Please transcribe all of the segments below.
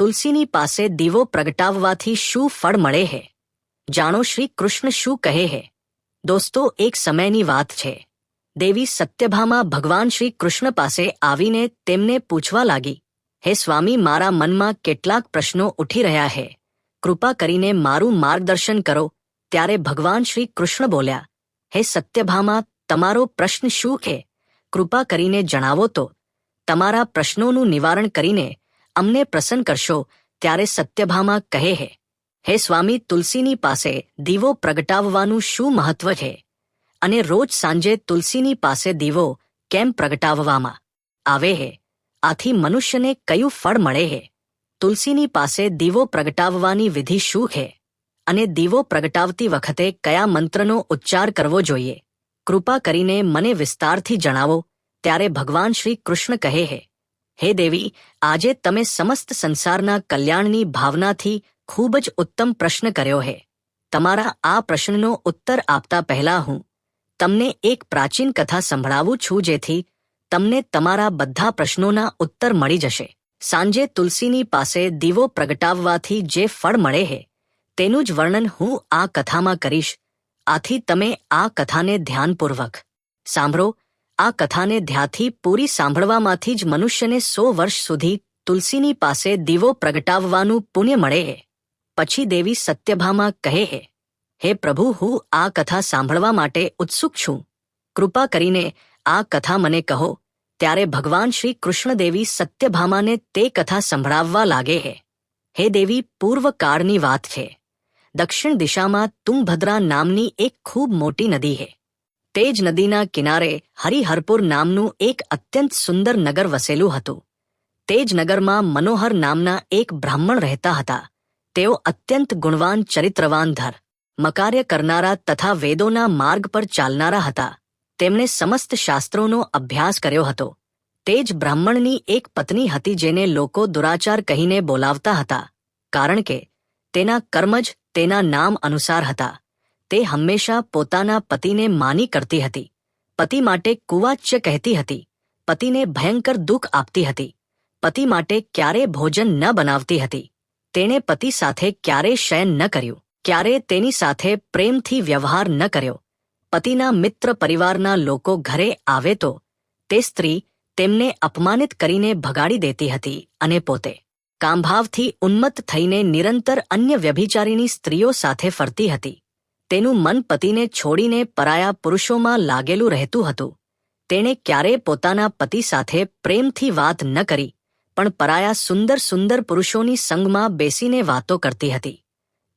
તુલસીની પાસે દીવો પ્રગટાવવાથી શું ફળ મળે હે? જાણો શ્રી કૃષ્ણ શું કહે હે? દોસ્તો, એક સમયની વાત છે. દેવી સત્યભામા ભગવાન શ્રી કૃષ્ણ પાસે આવીને તેમને પૂછવા લાગી, હે સ્વામી, મારા મનમાં કેટલાક પ્રશ્નો ઉઠી રહ્યા હે. કૃપા કરીને મારું માર્ગદર્શન કરો. ત્યારે ભગવાન શ્રી કૃષ્ણ બોલ્યા, હે સત્યભામા, તમારો પ્રશ્ન શું છે? કૃપા કરીને જણાવો તો. તમારા પ્રશ્નોનું નિવારણ કરીને અમને પ્રસન્ન કરશો, ત્યારે સત્યભામા કહે હે હે સ્વામી, તુલસીની પાસે દીવો પ્રગટાવવાનું શું મહત્વ છે? અને રોજ સાંજે તુલસીની પાસે દીવો કેમ પ્રગટાવવામાં? આવે હે, આથી મનુષ્યને કયું ફળ મળે હે? તુલસીની પાસે દીવો પ્રગટાવવાની વિધિ શું છે? અને દીવો પ્રગટાવતી વખતે કયા મંત્રનો ઉચ્ચાર કરવો જોઈએ? કૃપા કરીને મને વિસ્તારથી જણાવો, ત્યારે ભગવાન શ્રી કૃષ્ણ કહે હે હે દેવી, આજે તમે સમસ્ત સંસારના કલ્યાણની ભાવનાથી ખૂબ જ ઉત્તમ પ્રશ્ન કર્યો હે. તમારા આ પ્રશ્નનો ઉત્તર આપતા પહેલા હું તમને એક પ્રાચીન કથા સંભળાવું છું જેથી તમને તમારા બધા પ્રશ્નોના ઉત્તર મળી જશે. સાંજે તુલસીની પાસે દીવો પ્રગટાવવાથી જે ફળ મળે હે, તેનું જ વર્ણન હું આ કથામાં કરીશ. આથી તમે આ કથાને ધ્યાનપૂર્વક સાંભળો. આ કથાને ધ્યાથી પૂરી સાંભળવામાંથી જ મનુષ્યને સો વર્ષ સુધી તુલસીની પાસે દીવો પ્રગટાવવાનું પુણ્ય મળે પછી દેવી સત્યભામા કહે હે પ્રભુ, હું આ કથા સાંભળવા માટે ઉત્સુક છું. કૃપા કરીને આ કથા મને કહો, ત્યારે ભગવાન શ્રી કૃષ્ણદેવી સત્યભામાને તે કથા સંભળાવવા લાગે હે. દેવી, પૂર્વકાળની વાત છે. દક્ષિણ દિશામાં તુંગભદ્રા નામની એક ખૂબ મોટી નદી હે. તે જ નદીના કિનારે હરિહરપુર નામનું એક અત્યંત સુંદર નગર વસેલું હતું. તે જ નગરમાં મનોહર નામના એક બ્રાહ્મણ રહેતા હતા. તેઓ અત્યંત ગુણવાન ચરિત્રવાન ધર, મકાર્ય કરનારા તથા વેદોના માર્ગ પર ચાલનારા હતા. તેમણે સમસ્ત શાસ્ત્રોનો અભ્યાસ કર્યો હતો. તે જ બ્રાહ્મણની એક પત્ની હતી જેને લોકો દુરાચાર કહીને બોલાવતા હતા, કારણ કે તેના કર્મ જ તેના નામ અનુસાર હતા. તે હંમેશા પોતાના પતિને માની કરતી હતી. પતિ માટે કુવાચ્ય કહેતી હતી. પતિને ભયંકર દુઃખ આપતી હતી. પતિ માટે ક્યારે ભોજન ન બનાવતી હતી. તેણે પતિ સાથે ક્યારે શયન ન કર્યું. ક્યારે તેની સાથે પ્રેમથી વ્યવહાર ન કર્યો. પતિના મિત્ર પરિવારના લોકો ઘરે આવે તો તે સ્ત્રી તેમને અપમાનિત કરીને ભગાડી દેતી હતી અને પોતે કામભાવથી ઉન્મત્ત થઈને નિરંતર અન્ય વ્યભિચારીની સ્ત્રીઓ સાથે ફરતી હતી. તેનું મન પતિને છોડીને પરાયા પુરુષોમાં લાગેલું રહેતું હતું. તેણે ક્યારે પોતાના પતિ સાથે પ્રેમથી વાત ન કરી, પણ પરાયા સુંદર સુંદર પુરુષોની સંગમાં બેસીને વાતો કરતી હતી.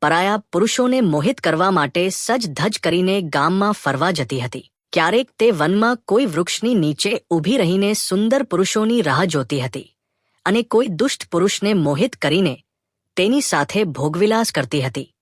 પરાયા પુરુષોને મોહિત કરવા માટે સજ ધજ કરીને ગામમાં ફરવા જતી હતી. ક્યારેક તે વનમાં કોઈ વૃક્ષની નીચે ઊભી રહીને સુંદર પુરુષોની રાહ જોતી હતી અને કોઈ દુષ્ટ પુરુષને મોહિત કરીને તેની સાથે ભોગવિલાસ કરતી હતી.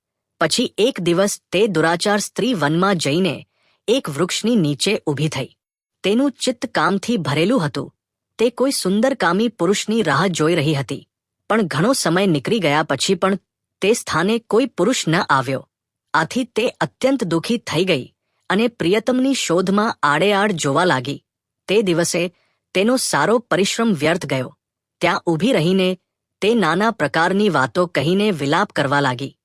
પછી એક દિવસ તે દુરાચાર સ્ત્રી વનમાં જઈને એક વૃક્ષની નીચે ઊભી થઈ. તેનું ચિત્ત કામથી ભરેલું હતું. તે કોઈ સુંદરકામી પુરુષની રાહ જોઈ રહી હતી. પણ ઘણો સમય નીકળી ગયા પછી પણ તે સ્થાને કોઈ પુરુષ ન આવ્યો. આથી તે અત્યંત દુઃખી થઈ ગઈ અને પ્રિયતમની શોધમાં આડેઆડ જોવા લાગી. તે દિવસે તેનો સારો પરિશ્રમ વ્યર્થ ગયો. ત્યાં ઊભી રહીને તે નાના પ્રકારની વાતો કહીને વિલાપ કરવા લાગી.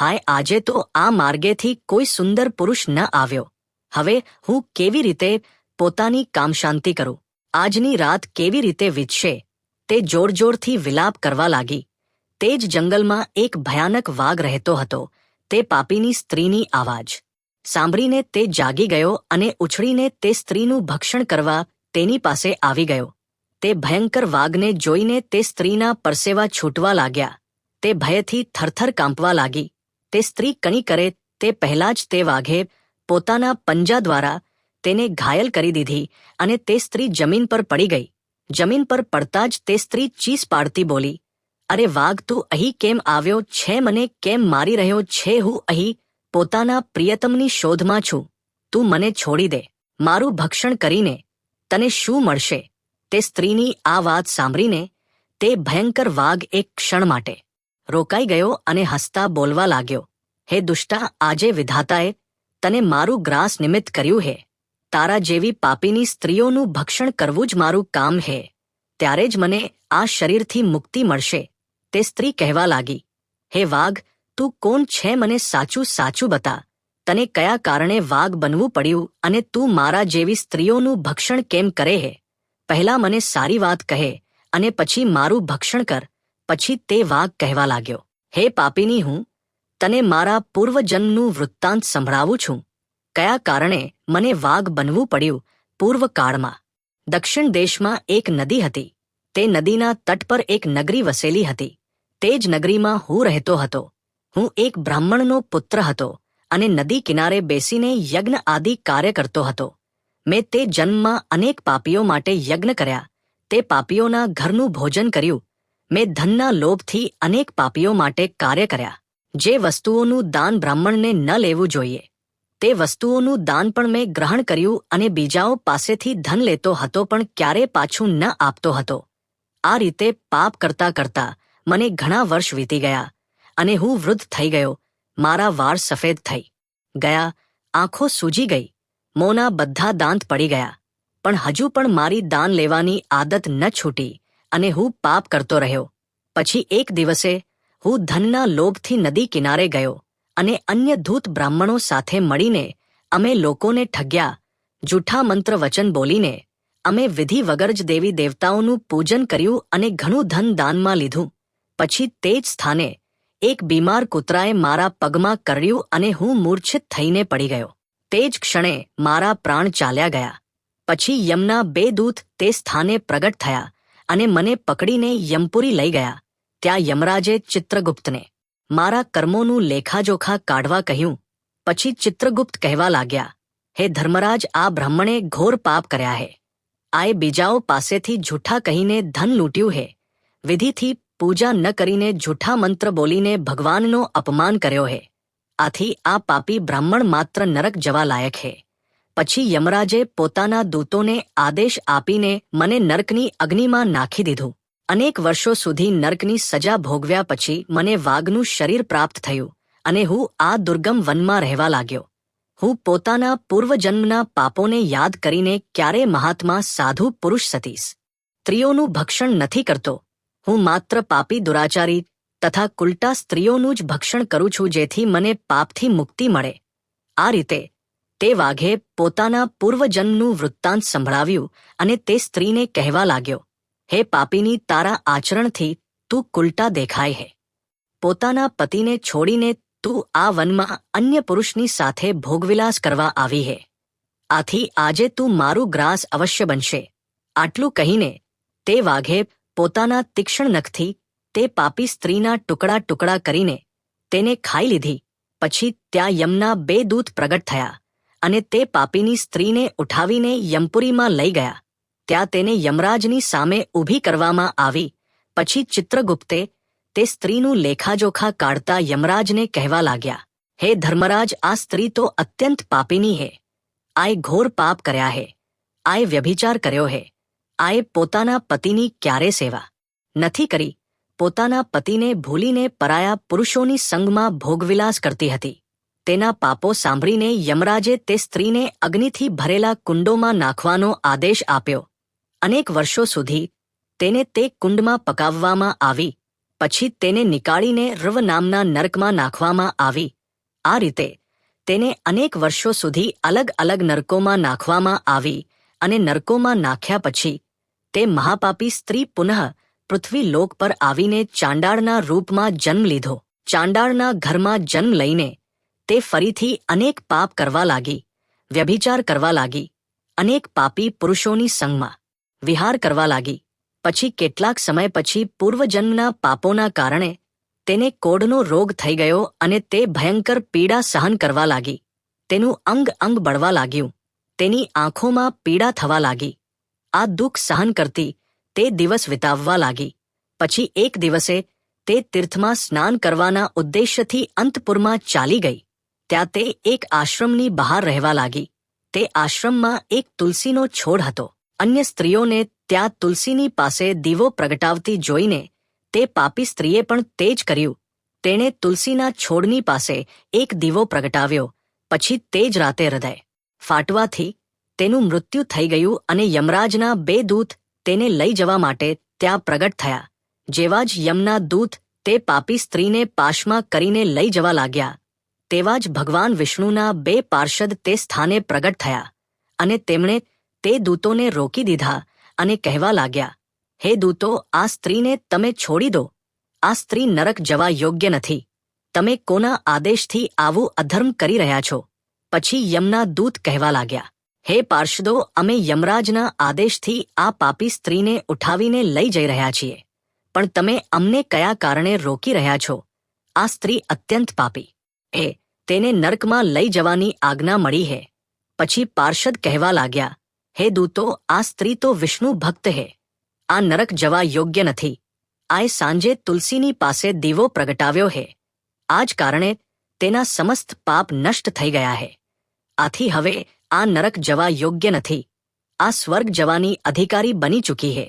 હાય, આજે તો આ માર્ગેથી કોઈ સુંદર પુરુષ ન આવ્યો. હવે હું કેવી રીતે પોતાની કામશાંતિ કરું? આજની રાત કેવી રીતે વીતશે? તે જોરજોરથી વિલાપ કરવા લાગી. તે જ જંગલમાં એક ભયાનક વાઘ રહેતો હતો. તે પાપીની સ્ત્રીની આવાજ. સાંભળીને તે જાગી ગયો અને ઉછળીને તે સ્ત્રીનું ભક્ષણ કરવા તેની પાસે આવી ગયો. તે ભયંકર વાઘને જોઈને તે સ્ત્રીના પરસેવા છૂટવા લાગ્યા. તે ભયથી થરથર કાંપવા લાગી. તે સ્ત્રી કણી કરે તે પહેલા જ તે વાઘે પોતાના પંજા દ્વારા તેને ઘાયલ કરી દીધી અને તે સ્ત્રી જમીન પર પડી ગઈ. જમીન પર પડતા જ તે સ્ત્રી ચીસ પાડતી બોલી, અરે વાઘ, તું અહીં કેમ આવ્યો? છે મને કેમ મારી રહ્યો? છે હું અહીં પોતાના પ્રિયતમની શોધમાં છું. તું મને છોડી દે. મારું ભક્ષણ કરીને તને શું મળશે? તે સ્ત્રીની આ વાત સાંભળીને તે ભયંકર વાઘ એક ક્ષણ માટે રોકાઈ ગયો અને હસતા બોલવા લાગ્યો. હે દુષ્ટા, આજે વિધાતાએ તને મારું ગ્રાસ નિમિત્ત કર્યું હે. તારા જેવી પાપીની સ્ત્રીઓનું ભક્ષણ કરવું જ મારું કામ હે. ત્યારે જ મને આ શરીરથી મુક્તિ મળશે. તે સ્ત્રી કહેવા લાગી. હે વાઘ, તું કોણ છે મને સાચું સાચું બતા. તને કયા કારણે વાઘ બનવું પડ્યું અને તું મારા જેવી સ્ત્રીઓનું ભક્ષણ કેમ કરે હે? પહેલા મને સારી વાત કહે અને પછી મારું ભક્ષણ કર. પછી તે વાઘ કહેવા લાગ્યો, હે પાપીની હું, તને મારા પૂર્વજન્મનું વૃત્તાંત સંભળાવું છું. કયા કારણે મને વાઘ બનવું પડ્યું પૂર્વકાળમાં? દક્ષિણ દેશમાં એક નદી હતી. તે નદીના તટ પર એક નગરી વસેલી હતી. તે જ નગરીમાં હું રહેતો હતો. હું એક બ્રાહ્મણનો પુત્ર હતો અને નદી કિનારે બેસીને યજ્ઞ આદિ કાર્ય કરતો હતો. મેં તે જન્મમાં અનેક પાપીઓ માટે યજ્ઞ કર્યા. તે પાપીઓના ઘરનું ભોજન કર્યું. મેં ધનના લોભથી અનેક પાપીઓ માટે કાર્ય કર્યા. જે વસ્તુઓનું દાન બ્રાહ્મણને ન લેવું જોઈએ. તે વસ્તુઓનું દાન પણ મેં ગ્રહણ કર્યું અને બીજાઓ પાસેથી ધન લેતો હતો પણ ક્યારે પાછું ન આપતો હતો. આ રીતે પાપ કરતા કરતા મને ઘણા વર્ષ વીતી ગયા અને હું વૃદ્ધ થઈ ગયો. મારા વાળ સફેદ થઈ. ગયા. આંખો સૂજી ગઈ. મોંના બધા દાંત પડી ગયા. પણ હજુ પણ મારી દાન લેવાની આદત ન છૂટી. અને હું પાપ કરતો રહ્યો. પછી એક દિવસે હું ધનના લોભથી નદી કિનારે ગયો અને અન્ય ધૂત બ્રાહ્મણો સાથે મળીને અમે લોકોને ઠગ્યા, જૂઠા મંત્ર વચન બોલીને અમે વિધિ વગર જ દેવી દેવતાઓનું પૂજન કર્યું અને ઘણું ધન દાનમાં લીધું. પછી તે જ સ્થાને એક બીમાર કૂતરાએ મારા પગમાં કરડ્યું અને હું મૂર્છિત થઈને પડી ગયો. તે જ ક્ષણે મારા પ્રાણ ચાલ્યા ગયા. પછી યમના બે દૂત તે સ્થાને પ્રગટ થયા. અને મને પકડીને યમપુરી લઈ ગયા. ત્યાં યમરાજે ચિત્રગુપ્તને મારા કર્મોનું લેખાજોખા કાઢવા કહ્યું. પછી ચિત્રગુપ્ત કહેવા લાગ્યા, હે ધર્મરાજ, આ બ્રાહ્મણે ઘોર પાપ કર્યા હે. આએ બીજાઓ પાસેથી જૂઠા કહીને ધન લૂંટ્યું હે. વિધિથી પૂજા ન કરીને જૂઠા મંત્ર બોલીને ભગવાનનો અપમાન કર્યો હે. આથી આ પાપી બ્રાહ્મણ માત્ર નરક જવા લાયક હે. પછી યમરાજે પોતાના દૂતોને આદેશ આપીને મને નર્કની અગ્નિમાં નાખી દીધું. અનેક વર્ષો સુધી નર્કની સજા ભોગવ્યા પછી મને વાઘનું શરીર પ્રાપ્ત થયું અને હું આ દુર્ગમ વનમાં રહેવા લાગ્યો. હું પોતાના પૂર્વજન્મના પાપોને યાદ કરીને ક્યારે મહાત્મા સાધુ પુરુષ સતીશ. સ્ત્રીઓનું ભક્ષણ નથી કરતો. હું માત્ર પાપી દુરાચારી તથા કુલટા સ્ત્રીઓનું જ ભક્ષણ કરું છું જેથી મને પાપથી મુક્તિ મળે. આ રીતે તે વાઘે પોતાના પૂર્વજન્મનું વૃત્તાંત સંભળાવ્યું અને તે સ્ત્રીને કહેવા લાગ્યો, હે પાપીની, તારા આચરણથી તું કુલટા દેખાય હે. પોતાના પતિને છોડીને તું આ વનમાં અન્ય પુરુષની સાથે ભોગવિલાસ કરવા આવી હે. આથી આજે તું મારું ગ્રાસ અવશ્ય બનશે. આટલું કહીને તે વાઘે પોતાના તીક્ષ્ણ નખથી તે પાપી સ્ત્રીના ટુકડા ટુકડા કરીને તેને ખાઈ લીધી, પછી ત્યાં યમના બે દૂત પ્રગટ થયા. અને તે પાપીની સ્ત્રીને ઉઠાવીને યમપુરીમાં લઈ ગયા. ત્યાં તેને યમરાજની સામે ઊભી કરવામાં આવી. પછી ચિત્રગુપ્તે તે સ્ત્રીનું લેખાજોખા કાઢતા યમરાજને કહેવા લાગ્યા, હે ધર્મરાજ, આ સ્ત્રી તો અત્યંત પાપીની હે. આએ ઘોર પાપ કર્યા હે. આએ વ્યભિચાર કર્યો હે. આએ પોતાના પતિની ક્યારે સેવા? નથી કરી. પોતાના પતિને ભૂલીને પરાયા પુરુષોની સંગમાં ભોગવિલાસ કરતી હતી. તેના પાપો સાંભળીને યમરાજે તે સ્ત્રીને અગ્નિથી ભરેલા કુંડોમાં નાખવાનો આદેશ આપ્યો. અનેક વર્ષો સુધી તેને તે કુંડમાં પકાવવામાં આવી, પછી તેને નીકાળીને રવ નામના નર્કમાં નાખવામાં આવી. આ રીતે તેને અનેક વર્ષો સુધી અલગ અલગ નરકોમાં નાખવામાં આવી અને નરકોમાં નાખ્યા પછી તે મહાપાપી સ્ત્રી પુનઃ પૃથ્વી લોક પર આવીને ચાંડાળના રૂપમાં જન્મ લીધો. ચાંડાળના ઘરમાં જન્મ લઈને તે ફરીથી અનેક પાપ કરવા લાગી, વ્યભિચાર કરવા લાગી, અનેક પાપી પુરુષોની સંગમાં વિહાર કરવા લાગી. પછી કેટલાક સમય પછી પૂર્વજન્મના પાપોના કારણે તેને કોઢનો રોગ થઈ ગયો અને તે ભયંકર પીડા સહન કરવા લાગી. તેનું અંગ અંગ બળવા લાગ્યું. તેની આંખોમાં પીડા થવા લાગી. આ દુઃખ સહન કરતી તે દિવસ વિતાવવા લાગી. પછી એક દિવસે તે તીર્થમાં સ્નાન કરવાના ઉદ્દેશ્યથી અંતપુરમાં ચાલી ગઈ. ત્યાં તે એક આશ્રમની બહાર રહેવા લાગી. તે આશ્રમમાં એક તુલસીનો છોડ હતો. અન્ય સ્ત્રીઓને ત્યાં તુલસીની પાસે દીવો પ્રગટાવતી જોઈને તે પાપી સ્ત્રીએ પણ તે જ કર્યું. તેણે તુલસીના છોડની પાસે એક દીવો પ્રગટાવ્યો, પછી તે જ રાતે હૃદય ફાટવાથી તેનું મૃત્યુ થઈ ગયું અને યમરાજના બે દૂત તેને લઈ જવા માટે ત્યાં પ્રગટ થયા. જેવા જ યમના દૂત તે પાપી સ્ત્રીને પાશમાં કરીને લઈ જવા લાગ્યા. તેવા જ ભગવાન વિષ્ણુના બે પાર્ષદ તે સ્થાને પ્રગટ થયા અને તેમણે તે દૂતોને રોકી દીધા અને કહેવા લાગ્યા, હે દૂતો, આ સ્ત્રીને તમે છોડી દો. આ સ્ત્રી નરક જવા યોગ્ય નથી. તમે કોના આદેશથી આવું અધર્મ કરી રહ્યા છો? પછી યમના દૂત કહેવા લાગ્યા, હે પાર્ષદો, અમે યમરાજના આદેશથી આ પાપી સ્ત્રીને ઉઠાવીને લઈ જઈ રહ્યા છીએ. પણ તમે અમને કયા કારણે રોકી રહ્યા છો? આ સ્ત્રી અત્યંત પાપી. એ તેને નર્કમાં લઈ જવાની આજ્ઞા મળી હે. પછી પાર્ષદ કહેવા લાગ્યા, હે દૂતો, આ સ્ત્રી તો વિષ્ણુ ભક્ત હે. આ નરક જવા યોગ્ય નથી. આએ સાંજે તુલસીની પાસે દીવો પ્રગટાવ્યો હે. આ જ કારણે તેના સમસ્ત પાપ નષ્ટ થઈ ગયા હે. આથી હવે આ નરક જવા યોગ્ય નથી. આ સ્વર્ગ જવાની અધિકારી બની ચૂકી હે.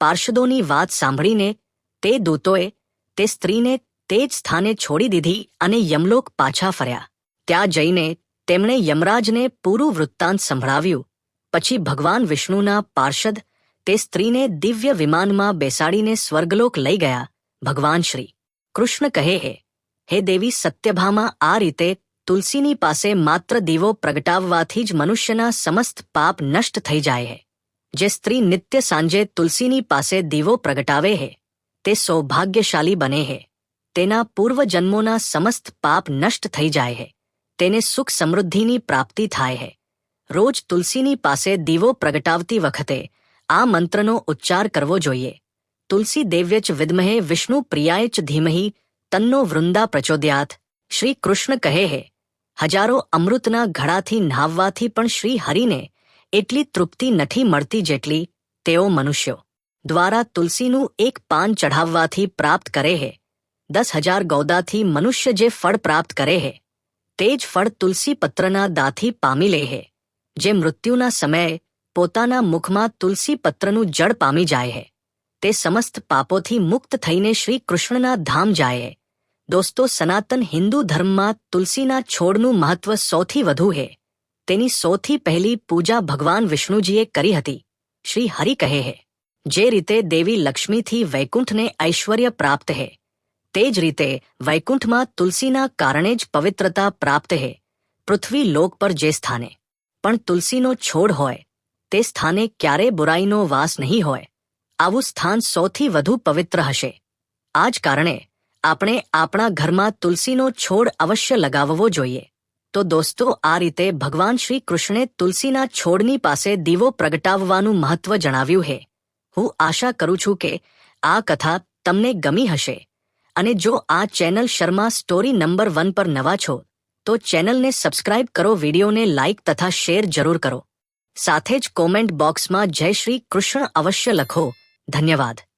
પાર્ષદોની વાત સાંભળીને તે દૂતોએ તે સ્ત્રીને તે જ સ્થાને છોડી દીધી અને યમલોક પાછા ફર્યા. ત્યાં જઈને તેમણે યમરાજને પૂરું વૃત્તાંત સંભળાવ્યું. પછી ભગવાન વિષ્ણુના પાર્ષદ તે સ્ત્રીને દિવ્ય વિમાનમાં બેસાડીને સ્વર્ગલોક લઈ ગયા. ભગવાન શ્રી, કૃષ્ણ કહે હે હે દેવી સત્યભામાં, આ રીતે તુલસીની પાસે માત્ર દીવો પ્રગટાવવાથી જ મનુષ્યના સમસ્ત પાપ નષ્ટ થઈ જાય હે. જે સ્ત્રી નિત્ય સાંજે તુલસીની પાસે દીવો પ્રગટાવે હે, તે સૌભાગ્યશાળી બને હે. તેના પૂર્વજન્મોના સમસ્ત પાપ નષ્ટ થઈ જાય હે તેને સુખ સમૃદ્ધિની પ્રાપ્તિ થાય હે રોજ તુલસીની પાસે દીવો પ્રગટાવતી વખતે આ મંત્રનો ઉચ્ચાર કરવો જોઈએ તુલસી દેવ્ય ચ વિદ્મહે વિષ્ણુ પ્રિયાય ચ ધીમહી તન્નો વૃંદા પ્રચોદ્યાત શ્રી કૃષ્ણ કહે હે હજારો અમૃતના ઘડાથી નહાવવાથી પણ શ્રી હરિને એટલી તૃપ્તિ નથી મળતી જેટલી તેઓ મનુષ્યો દ્વારા તુલસીનું એક પાન ચઢાવવાથી પ્રાપ્ત કરે હે દસ હજાર ગૌદાથી મનુષ્ય જે ફળ પ્રાપ્ત કરે હે, તે જ ફળ તુલસી પત્રના દાથી પામી લે હે, જે મૃત્યુના સમયે પોતાના મુખમાં તુલસી પત્રનું જળ પામી જાય હે, તે સમસ્ત પાપોથી મુક્ત થઈને શ્રી કૃષ્ણના ધામ જાય હે. દોસ્તો, સનાતન હિન્દુ ધર્મમાં તુલસીના છોડનું મહત્વ સૌથી વધુ હે. તેની સૌથી પહેલી પૂજા ભગવાન વિષ્ણુજીએ કરી હતી. શ્રી હરિ કહે હે, જે રીતે દેવી લક્ષ્મીથી વૈકુંઠને ઐશ્વર્ય પ્રાપ્ત હે તે જ રીતે વૈકુંઠમાં તુલસીના કારણે જ પવિત્રતા પ્રાપ્ત હે. પૃથ્વી લોક પર જે સ્થાને પણ તુલસીનો છોડ હોય, તે સ્થાને ક્યારે બુરાઈનો વાસ નહીં હોય. આવું સ્થાન સૌથી વધુ પવિત્ર હશે. આ જ કારણે આપણે આપણા ઘરમાં તુલસીનો છોડ અવશ્ય લગાવવો જોઈએ. તો દોસ્તો, આ રીતે ભગવાન શ્રી કૃષ્ણે તુલસીના છોડની પાસે દીવો પ્રગટાવવાનું મહત્વ જણાવ્યું હે. હું આશા કરું છું કે આ કથા તમને ગમી હશે. અને જો આ channel Sharma story number one પર નવા છો, તો ચેનલને સબસ્ક્રાઇબ કરો, વિડીયોને લાઇક તથા શેર જરૂર કરો. સાથે જ કોમેન્ટ બોક્સમાં જય શ્રી કૃષ્ણ અવશ્ય લખો. ધન્યવાદ.